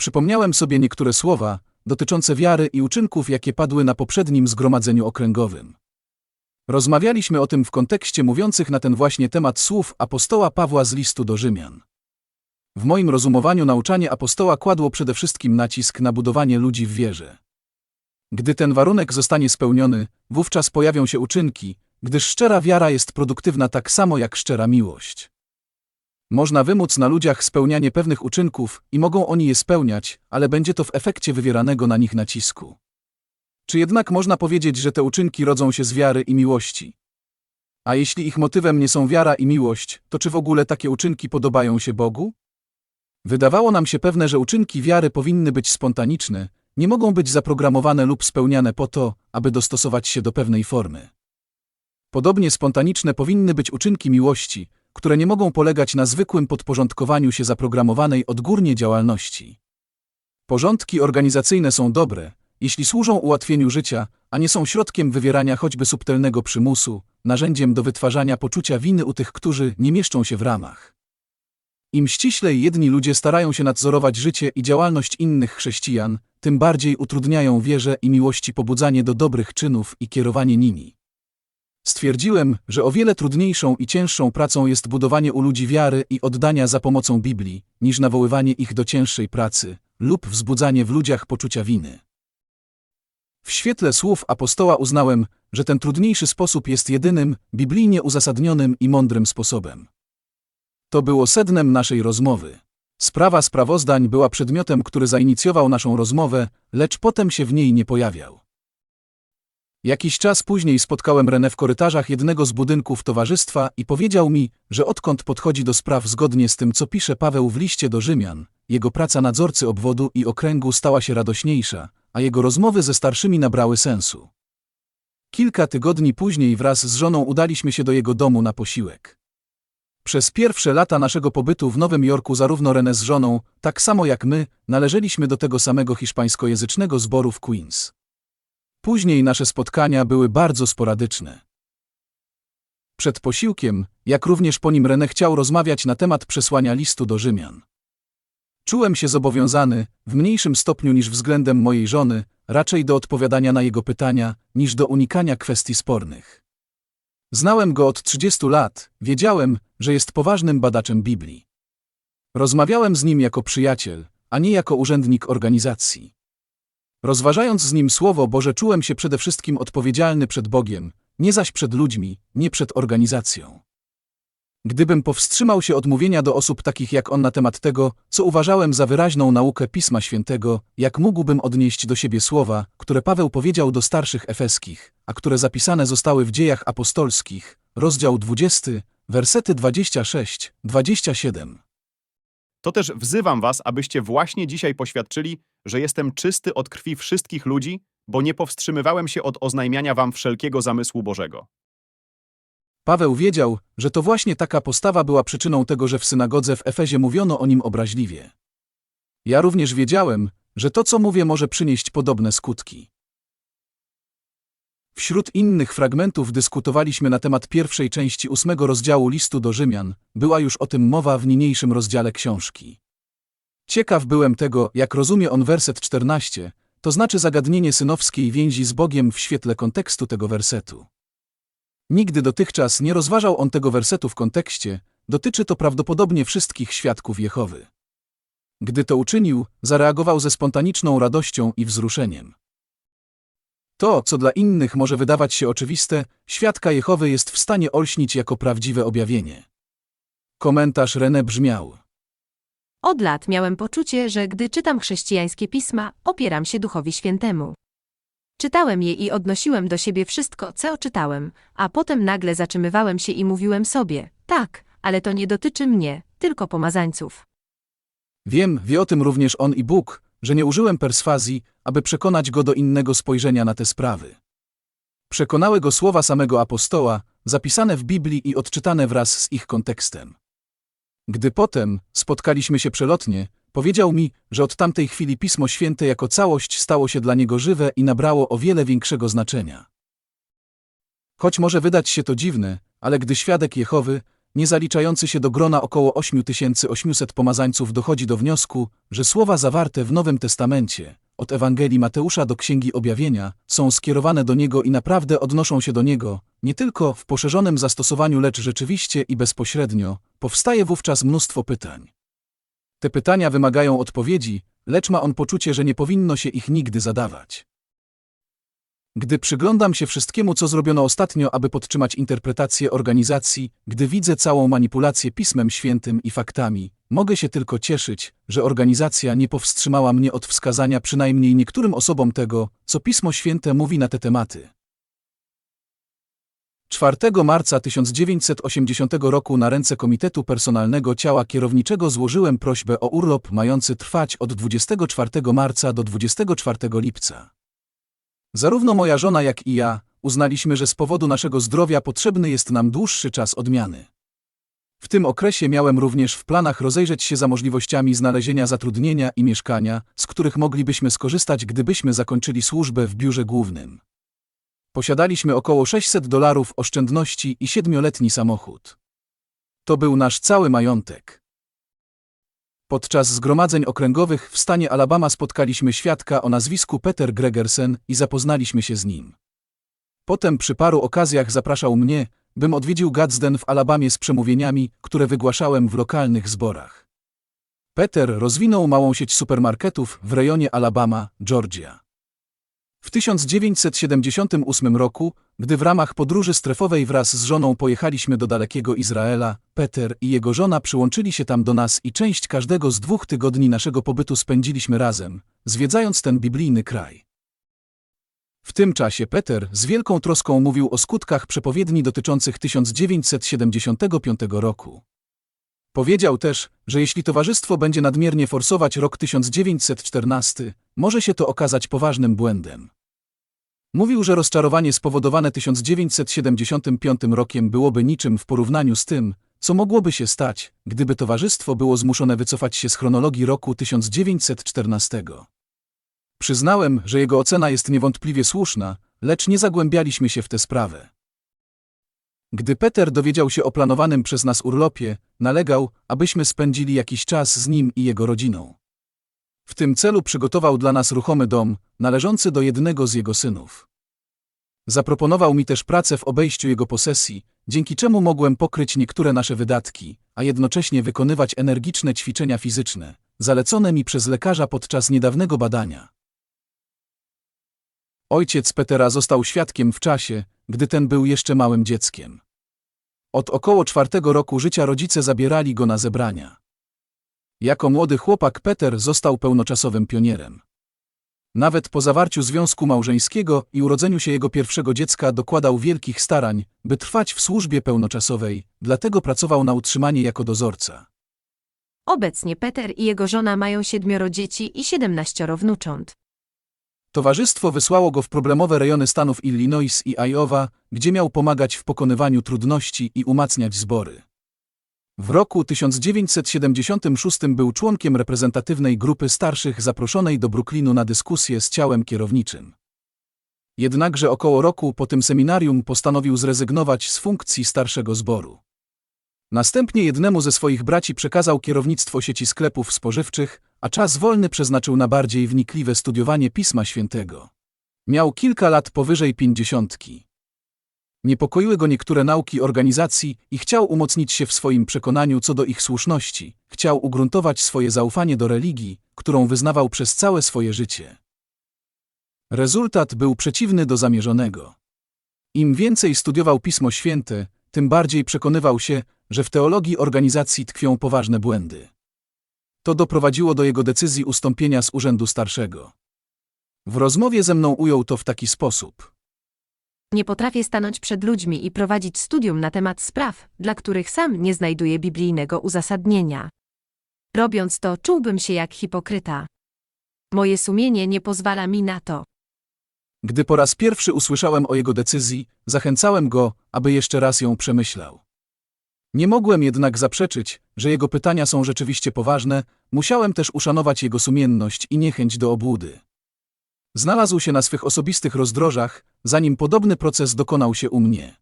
Przypomniałem sobie niektóre słowa dotyczące wiary i uczynków, jakie padły na poprzednim zgromadzeniu okręgowym. Rozmawialiśmy o tym w kontekście mówiących na ten właśnie temat słów apostoła Pawła z listu do Rzymian. W moim rozumowaniu nauczanie apostoła kładło przede wszystkim nacisk na budowanie ludzi w wierze. Gdy ten warunek zostanie spełniony, wówczas pojawią się uczynki, gdyż szczera wiara jest produktywna tak samo jak szczera miłość. Można wymóc na ludziach spełnianie pewnych uczynków i mogą oni je spełniać, ale będzie to w efekcie wywieranego na nich nacisku. Czy jednak można powiedzieć, że te uczynki rodzą się z wiary i miłości? A jeśli ich motywem nie są wiara i miłość, to czy w ogóle takie uczynki podobają się Bogu? Wydawało nam się pewne, że uczynki wiary powinny być spontaniczne, nie mogą być zaprogramowane lub spełniane po to, aby dostosować się do pewnej formy. Podobnie spontaniczne powinny być uczynki miłości, które nie mogą polegać na zwykłym podporządkowaniu się zaprogramowanej odgórnie działalności. Porządki organizacyjne są dobre, jeśli służą ułatwieniu życia, a nie są środkiem wywierania choćby subtelnego przymusu, narzędziem do wytwarzania poczucia winy u tych, którzy nie mieszczą się w ramach. Im ściślej jedni ludzie starają się nadzorować życie i działalność innych chrześcijan, tym bardziej utrudniają wierze i miłości pobudzanie do dobrych czynów i kierowanie nimi. Stwierdziłem, że o wiele trudniejszą i cięższą pracą jest budowanie u ludzi wiary i oddania za pomocą Biblii, niż nawoływanie ich do cięższej pracy lub wzbudzanie w ludziach poczucia winy. W świetle słów apostoła uznałem, że ten trudniejszy sposób jest jedynym, biblijnie uzasadnionym i mądrym sposobem. To było sednem naszej rozmowy. Sprawa sprawozdań była przedmiotem, który zainicjował naszą rozmowę, lecz potem się w niej nie pojawiał. Jakiś czas później spotkałem Renę w korytarzach jednego z budynków towarzystwa i powiedział mi, że odkąd podchodzi do spraw zgodnie z tym, co pisze Paweł w liście do Rzymian, jego praca nadzorcy obwodu i okręgu stała się radośniejsza, a jego rozmowy ze starszymi nabrały sensu. Kilka tygodni później wraz z żoną udaliśmy się do jego domu na posiłek. Przez pierwsze lata naszego pobytu w Nowym Jorku zarówno René z żoną, tak samo jak my, należeliśmy do tego samego hiszpańskojęzycznego zboru w Queens. Później nasze spotkania były bardzo sporadyczne. Przed posiłkiem, jak również po nim René chciał rozmawiać na temat przesłania listu do Rzymian. Czułem się zobowiązany, w mniejszym stopniu niż względem mojej żony, raczej do odpowiadania na jego pytania, niż do unikania kwestii spornych. Znałem go od 30 lat, wiedziałem, że jest poważnym badaczem Biblii. Rozmawiałem z nim jako przyjaciel, a nie jako urzędnik organizacji. Rozważając z nim Słowo Boże, czułem się przede wszystkim odpowiedzialny przed Bogiem, nie zaś przed ludźmi, nie przed organizacją. Gdybym powstrzymał się od mówienia do osób takich jak on na temat tego, co uważałem za wyraźną naukę Pisma Świętego, jak mógłbym odnieść do siebie słowa, które Paweł powiedział do starszych efeskich, a które zapisane zostały w dziejach apostolskich, rozdział 20, wersety 26-27. To też wzywam was, abyście właśnie dzisiaj poświadczyli, że jestem czysty od krwi wszystkich ludzi, bo nie powstrzymywałem się od oznajmiania wam wszelkiego zamysłu Bożego. Paweł wiedział, że to właśnie taka postawa była przyczyną tego, że w synagodze w Efezie mówiono o nim obraźliwie. Ja również wiedziałem, że to, co mówię, może przynieść podobne skutki. Wśród innych fragmentów dyskutowaliśmy na temat pierwszej części ósmego rozdziału listu do Rzymian, była już o tym mowa w niniejszym rozdziale książki. Ciekaw byłem tego, jak rozumie on werset 14, to znaczy zagadnienie synowskiej więzi z Bogiem w świetle kontekstu tego wersetu. Nigdy dotychczas nie rozważał on tego wersetu w kontekście, dotyczy to prawdopodobnie wszystkich świadków Jehowy. Gdy to uczynił, zareagował ze spontaniczną radością i wzruszeniem. To, co dla innych może wydawać się oczywiste, świadka Jehowy jest w stanie olśnić jako prawdziwe objawienie. Komentarz René brzmiał. Od lat miałem poczucie, że gdy czytam chrześcijańskie pisma, opieram się Duchowi Świętemu. Czytałem je i odnosiłem do siebie wszystko, co czytałem, a potem nagle zatrzymywałem się i mówiłem sobie, tak, ale to nie dotyczy mnie, tylko pomazańców. Wiem, wie o tym również on i Bóg, że nie użyłem perswazji, aby przekonać go do innego spojrzenia na te sprawy. Przekonały go słowa samego apostoła, zapisane w Biblii i odczytane wraz z ich kontekstem. Gdy potem spotkaliśmy się przelotnie, powiedział mi, że od tamtej chwili Pismo Święte jako całość stało się dla niego żywe i nabrało o wiele większego znaczenia. Choć może wydać się to dziwne, ale gdy świadek Jehowy, nie zaliczający się do grona około 8800 pomazańców dochodzi do wniosku, że słowa zawarte w Nowym Testamencie, od Ewangelii Mateusza do Księgi Objawienia, są skierowane do niego i naprawdę odnoszą się do niego, nie tylko w poszerzonym zastosowaniu, lecz rzeczywiście i bezpośrednio, powstaje wówczas mnóstwo pytań. Te pytania wymagają odpowiedzi, lecz ma on poczucie, że nie powinno się ich nigdy zadawać. Gdy przyglądam się wszystkiemu, co zrobiono ostatnio, aby podtrzymać interpretację organizacji, gdy widzę całą manipulację Pismem Świętym i faktami, mogę się tylko cieszyć, że organizacja nie powstrzymała mnie od wskazania przynajmniej niektórym osobom tego, co Pismo Święte mówi na te tematy. 4 marca 1980 roku na ręce Komitetu Personalnego Ciała Kierowniczego złożyłem prośbę o urlop mający trwać od 24 marca do 24 lipca. Zarówno moja żona, jak i ja uznaliśmy, że z powodu naszego zdrowia potrzebny jest nam dłuższy czas odmiany. W tym okresie miałem również w planach rozejrzeć się za możliwościami znalezienia zatrudnienia i mieszkania, z których moglibyśmy skorzystać, gdybyśmy zakończyli służbę w biurze głównym. Posiadaliśmy około 600 dolarów oszczędności i siedmioletni samochód. To był nasz cały majątek. Podczas zgromadzeń okręgowych w stanie Alabama spotkaliśmy świadka o nazwisku Peter Gregersen i zapoznaliśmy się z nim. Potem przy paru okazjach zapraszał mnie, bym odwiedził Gadsden w Alabamie z przemówieniami, które wygłaszałem w lokalnych zborach. Peter rozwinął małą sieć supermarketów w rejonie Alabama, Georgia. W 1978 roku, gdy w ramach podróży strefowej wraz z żoną pojechaliśmy do dalekiego Izraela, Peter i jego żona przyłączyli się tam do nas i część każdego z dwóch tygodni naszego pobytu spędziliśmy razem, zwiedzając ten biblijny kraj. W tym czasie Peter z wielką troską mówił o skutkach przepowiedni dotyczących 1975 roku. Powiedział też, że jeśli towarzystwo będzie nadmiernie forsować rok 1914, może się to okazać poważnym błędem. Mówił, że rozczarowanie spowodowane 1975 rokiem byłoby niczym w porównaniu z tym, co mogłoby się stać, gdyby towarzystwo było zmuszone wycofać się z chronologii roku 1914. Przyznałem, że jego ocena jest niewątpliwie słuszna, lecz nie zagłębialiśmy się w tę sprawę. Gdy Peter dowiedział się o planowanym przez nas urlopie, nalegał, abyśmy spędzili jakiś czas z nim i jego rodziną. W tym celu przygotował dla nas ruchomy dom, należący do jednego z jego synów. Zaproponował mi też pracę w obejściu jego posesji, dzięki czemu mogłem pokryć niektóre nasze wydatki, a jednocześnie wykonywać energiczne ćwiczenia fizyczne, zalecone mi przez lekarza podczas niedawnego badania. Ojciec Petera został świadkiem w czasie, gdy ten był jeszcze małym dzieckiem. Od około czwartego roku życia rodzice zabierali go na zebrania. Jako młody chłopak Peter został pełnoczasowym pionierem. Nawet po zawarciu związku małżeńskiego i urodzeniu się jego pierwszego dziecka dokładał wielkich starań, by trwać w służbie pełnoczasowej, dlatego pracował na utrzymanie jako dozorca. Obecnie Peter i jego żona mają siedmioro dzieci i siedemnaścioro wnucząt. Towarzystwo wysłało go w problemowe rejony stanów Illinois i Iowa, gdzie miał pomagać w pokonywaniu trudności i umacniać zbory. W roku 1976 był członkiem reprezentatywnej grupy starszych zaproszonej do Brooklynu na dyskusję z ciałem kierowniczym. Jednakże około roku po tym seminarium postanowił zrezygnować z funkcji starszego zboru. Następnie jednemu ze swoich braci przekazał kierownictwo sieci sklepów spożywczych, a czas wolny przeznaczył na bardziej wnikliwe studiowanie Pisma Świętego. Miał kilka lat powyżej pięćdziesiątki. Niepokoiły go niektóre nauki organizacji i chciał umocnić się w swoim przekonaniu co do ich słuszności, chciał ugruntować swoje zaufanie do religii, którą wyznawał przez całe swoje życie. Rezultat był przeciwny do zamierzonego. Im więcej studiował Pismo Święte, tym bardziej przekonywał się, że w teologii organizacji tkwią poważne błędy. To doprowadziło do jego decyzji ustąpienia z urzędu starszego. W rozmowie ze mną ujął to w taki sposób. Nie potrafię stanąć przed ludźmi i prowadzić studium na temat spraw, dla których sam nie znajduję biblijnego uzasadnienia. Robiąc to, czułbym się jak hipokryta. Moje sumienie nie pozwala mi na to. Gdy po raz pierwszy usłyszałem o jego decyzji, zachęcałem go, aby jeszcze raz ją przemyślał. Nie mogłem jednak zaprzeczyć, że jego pytania są rzeczywiście poważne, musiałem też uszanować jego sumienność i niechęć do obłudy. Znalazł się na swych osobistych rozdrożach, zanim podobny proces dokonał się u mnie.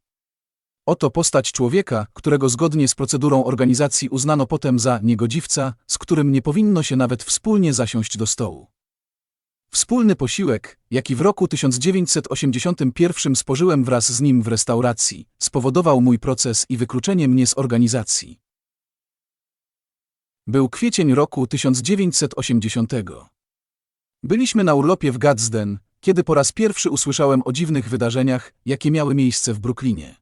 Oto postać człowieka, którego zgodnie z procedurą organizacji uznano potem za niegodziwca, z którym nie powinno się nawet wspólnie zasiąść do stołu. Wspólny posiłek, jaki w roku 1981 spożyłem wraz z nim w restauracji, spowodował mój proces i wykluczenie mnie z organizacji. Był kwiecień roku 1980. Byliśmy na urlopie w Gadsden, kiedy po raz pierwszy usłyszałem o dziwnych wydarzeniach, jakie miały miejsce w Brooklynie.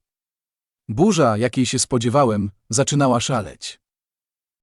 Burza, jakiej się spodziewałem, zaczynała szaleć.